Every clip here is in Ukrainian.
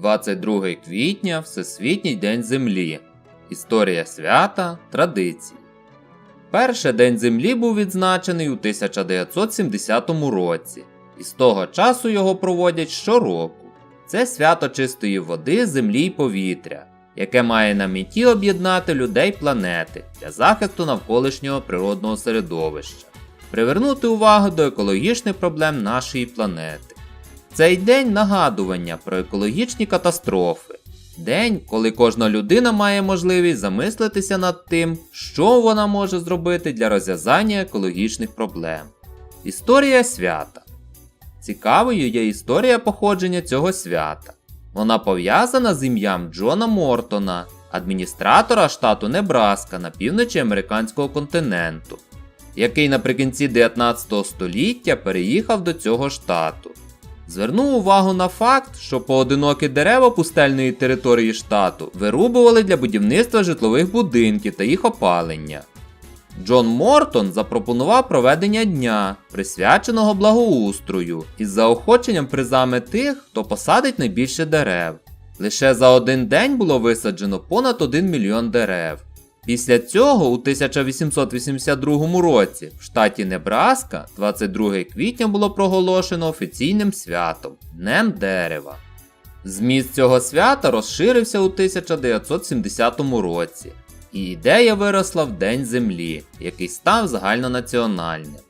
22 квітня Всесвітній День Землі. Історія свята, традиції. Перший День Землі був відзначений у 1970 році, і з того часу його проводять щороку. Це свято чистої води, землі й повітря, яке має на меті об'єднати людей планети для захисту навколишнього природного середовища, привернути увагу до екологічних проблем нашої планети. Цей день нагадування про екологічні катастрофи. День, коли кожна людина має можливість замислитися над тим, що вона може зробити для розв'язання екологічних проблем. Історія свята. Цікавою є історія походження цього свята. Вона пов'язана з ім'ям Джона Мортона, адміністратора штату Небраска на півночі американського континенту, який наприкінці 19 століття переїхав до цього штату. Звернув увагу на факт, що поодинокі дерева пустельної території штату вирубували для будівництва житлових будинків та їх опалення. Джон Мортон запропонував проведення дня, присвяченого благоустрою, із заохоченням призами тих, хто посадить найбільше дерев. Лише за один день було висаджено понад 1 мільйон дерев. Після цього у 1882 році в штаті Небраска 22 квітня було проголошено офіційним святом Днем дерева. Зміст цього свята розширився у 1970 році, і ідея виросла в День Землі, який став загальнонаціональним.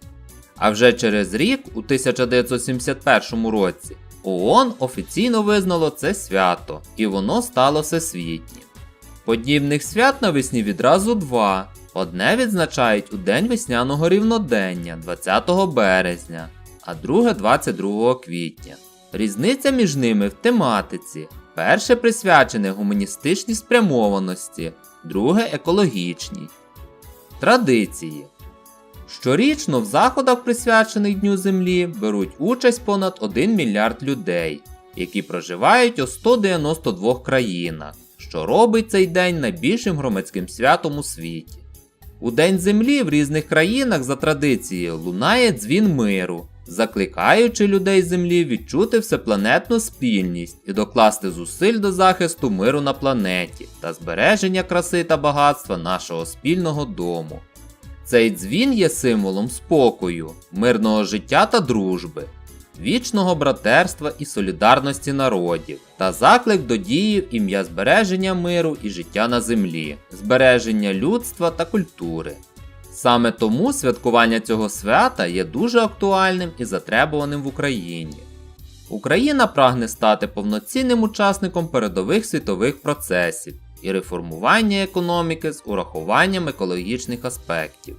А вже через рік, у 1971 році, ООН офіційно визнало це свято, і воно стало всесвітнім. Подібних свят навесні відразу два. Одне відзначають у День весняного рівнодення 20 березня, а друге 22 квітня. Різниця між ними в тематиці. Перше присвячене гуманістичній спрямованості, друге екологічній. Традиції. Щорічно в заходах, присвячених Дню Землі, беруть участь понад 1 мільярд людей, які проживають у 192 країнах, що робить цей день найбільшим громадським святом у світі. У День Землі в різних країнах за традицією лунає дзвін миру, закликаючи людей Землі відчути всепланетну спільність і докласти зусиль до захисту миру на планеті та збереження краси та багатства нашого спільного дому. Цей дзвін є символом спокою, мирного життя та дружби, вічного братерства і солідарності народів та заклик до дії в ім'я збереження миру і життя на землі, збереження людства та культури. Саме тому святкування цього свята є дуже актуальним і затребуваним в Україні. Україна прагне стати повноцінним учасником передових світових процесів і реформування економіки з урахуванням екологічних аспектів.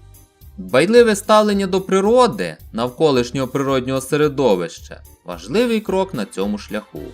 Дбайливе ставлення до природи, навколишнього природнього середовища важливий крок на цьому шляху.